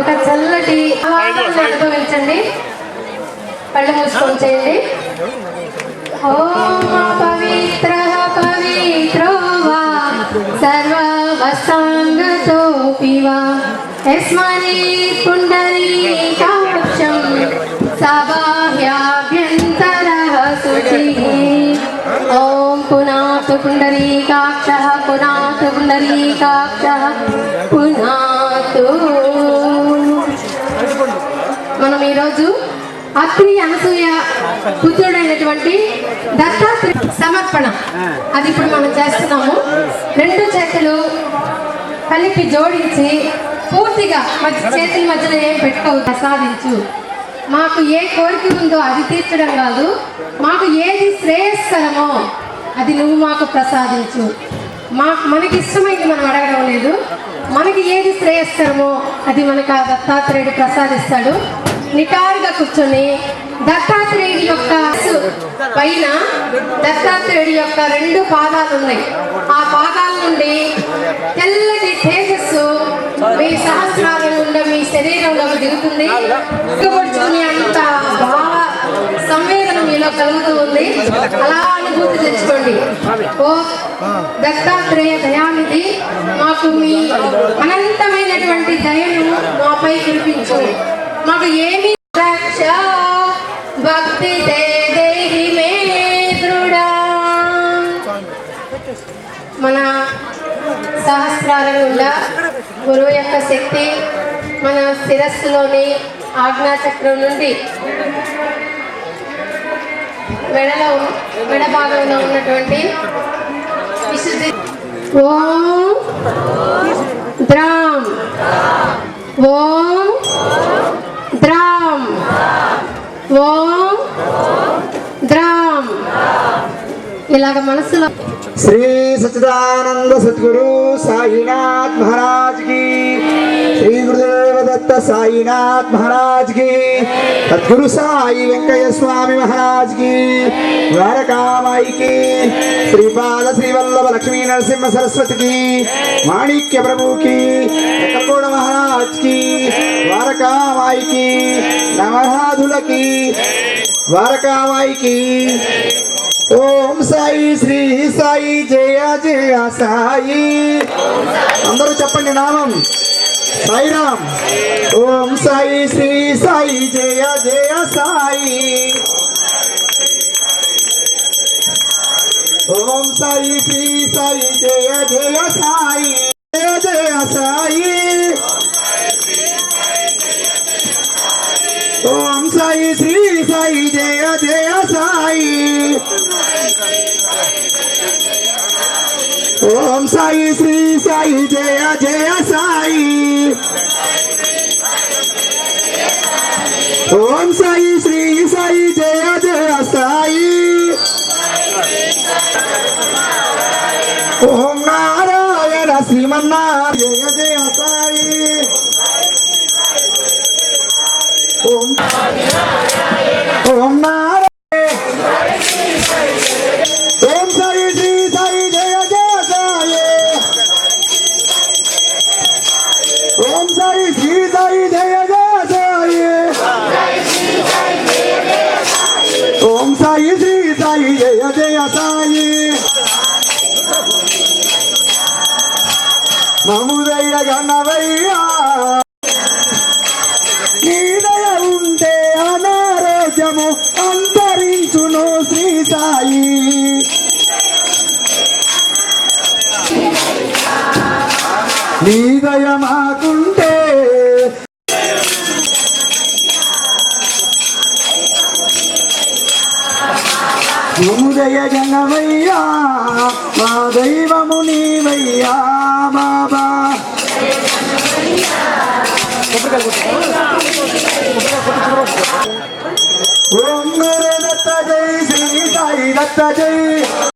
ఒక చల్లటి అనుభవించండి. కళ్ళు మూసుకొని చేయండి. ఓం పవిత్ర పవిత్రో వా సర్వవసాంగతోపి వా యస్మని పుండరీకాక్షం సబాహ్యాభ్యంతరః శుచిః ఓం పునాతు పుండరీకాక్షः పునాతు పుండరీకాక్షः పునాతు ఈరోజు అత్రి అనసూయ పుత్రుడైనటువంటి దత్తాత్రేయ సమర్పణ. అది ఇప్పుడు మనం చేస్తున్నాము. రెండు చేతులు కలిపి జోడించి పూర్తిగా మధ్య చేతుల మధ్యలో ఏం పెట్టుకోవు ప్రసాదించు. మాకు ఏ కోరిక ఉందో అది తీర్చడం కాదు. మాకు ఏది శ్రేయస్కరమో అది నువ్వు మాకు ప్రసాదించు. మా మనకి ఇష్టమైంది మనం అడగడం లేదు. మనకి ఏది శ్రేయస్కరమో అది మనకు ఆ దత్తాత్రేయుడు ప్రసాదిస్తాడు. నిటారుగా కూర్చొని దత్తాత్రేయుడి యొక్క పైన దత్తాత్రేయుడి యొక్క రెండు పాదాలు ఉన్నాయి. ఆ పాదాల నుండి తెల్లటి తేజస్సు మీ సహస్రాల నుండి మీ శరీరంలోకి దిగుతుంది. దిగబడుచుకుని అంత భావ సంవేదన మీలో కలుగుతూ ఉంది. అలా అనుభూతి తెచ్చుకోండి. ఓ దత్తాత్రేయ దయానిధి మాకు మీ అనంతమైనటువంటి దయను మాపై కురిపించు. మాకు ఏమి రక్ష భక్తి దేహి మే మన సహస్రాల గుండా గురువు యొక్క శక్తి మన శిరస్సులోని ఆజ్ఞాచక్రం నుండి మెడలో మెడ భాగంలో ఉన్నటువంటి విశుద్ధి ఓం ద్రామ్ ఓం ఓం ద్రాం. ఇలాగ మనసులో శ్రీ సచిదానంద సద్గురు సాయినాథ్ మహారాజ్కి. శ్రీ గురుదేవదత్త సాయినాథ్ మహారాజ్కి. సద్గురు సాయి వెంకయ్య స్వామి మహారాజ్కి. ద్వారకామాయికి శ్రీపాద శ్రీవల్లభ లక్ష్మీ నరసింహ సరస్వతికి మాణిక్య ప్రభుకి ఎక్కకోడ మహారాజ్కి. ద్వారకామాయికి నవరాధులకి ద్వారకామాయికి ఓం సాయి శ్రీ సాయి జయ జయ సాయి. అందరూ చెప్పండి నామం. సాయిరామ్ ఓం సాయి శ్రీ సాయి జయ జయ సాయి. ఓం సాయి శ్రీ సాయి జయ జయ సాయి. జయ జయ సాయి. ఓం సాయి శ్రీ సాయి జయ జయ సాయి. ఓం సాయి శ్రీ సాయి జయ జయ సాయి. ఓం సాయి శ్రీ సాయి జయ జయ సాయి. ఓం నారాయణ శ్రీమన్నారాయణ జయ జయ సాయి. ఓం ఓం నారాయణ సాయి జయ జయ సాయి ఓం సాయి శ్రీ సాయి జయ జయ సాయి మముదైన గణవయ్యా నీ ఉంటే అనారోగ్యము అంతరించును శ్రీ సాయి. உதய ஜனமையா மா தெய்வ முனிவையா பாபா ஓம் ரத்த ஜெய் ஸ்ரீ சாய் ரத்த ஜெய்